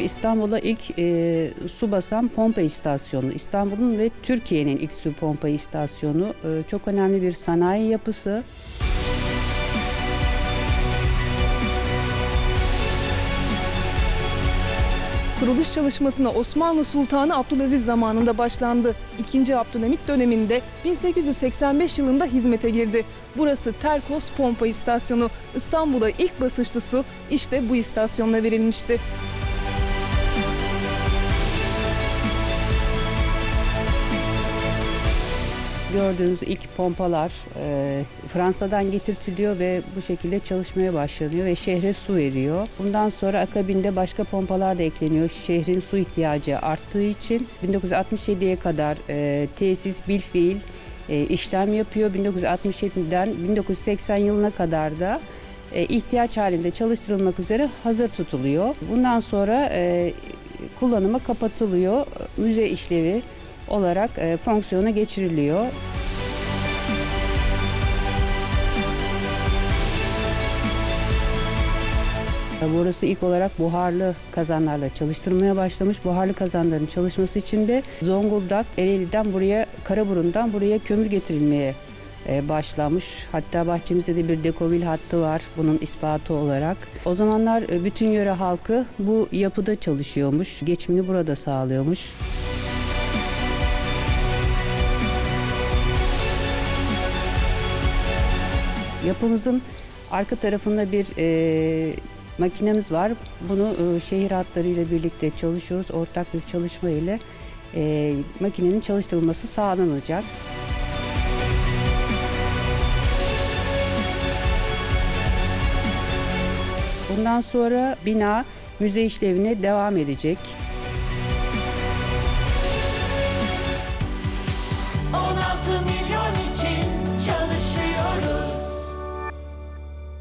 İstanbul'a ilk e, su basan pompa istasyonu. İstanbul'un ve Türkiye'nin ilk su pompa istasyonu. E, çok önemli bir sanayi yapısı. Kuruluş çalışmasına Osmanlı Sultanı Abdülaziz zamanında başlandı. 2. Abdülhamit döneminde 1885 yılında hizmete girdi. Burası Terkos Pompa İstasyonu. İstanbul'a ilk basınçlı su işte bu istasyonla verilmişti. Gördüğünüz ilk pompalar e, Fransa'dan getirtiliyor ve bu şekilde çalışmaya başlanıyor ve şehre su veriyor. Bundan sonra akabinde başka pompalar da ekleniyor. Şehrin su ihtiyacı arttığı için 1967'ye kadar e, tesis bilfiil e, işlem yapıyor. 1967'den 1980 yılına kadar da e, ihtiyaç halinde çalıştırılmak üzere hazır tutuluyor. Bundan sonra e, kullanıma kapatılıyor. Müze işlevi olarak e, fonksiyona geçiriliyor. Burası ilk olarak buharlı kazanlarla çalıştırmaya başlamış. Buharlı kazanların çalışması için de Zonguldak, Ereğli'den buraya, Karaburun'dan buraya kömür getirilmeye e, başlamış. Hatta bahçemizde de bir dekovil hattı var bunun ispatı olarak. O zamanlar e, bütün yöre halkı bu yapıda çalışıyormuş. Geçimini burada sağlıyormuş. Yapımızın arka tarafında bir e, makinemiz var. Bunu e, şehir hatlarıyla birlikte çalışıyoruz. Ortak bir çalışma ile e, makinenin çalıştırılması sağlanacak. Bundan sonra bina müze işlevine devam edecek.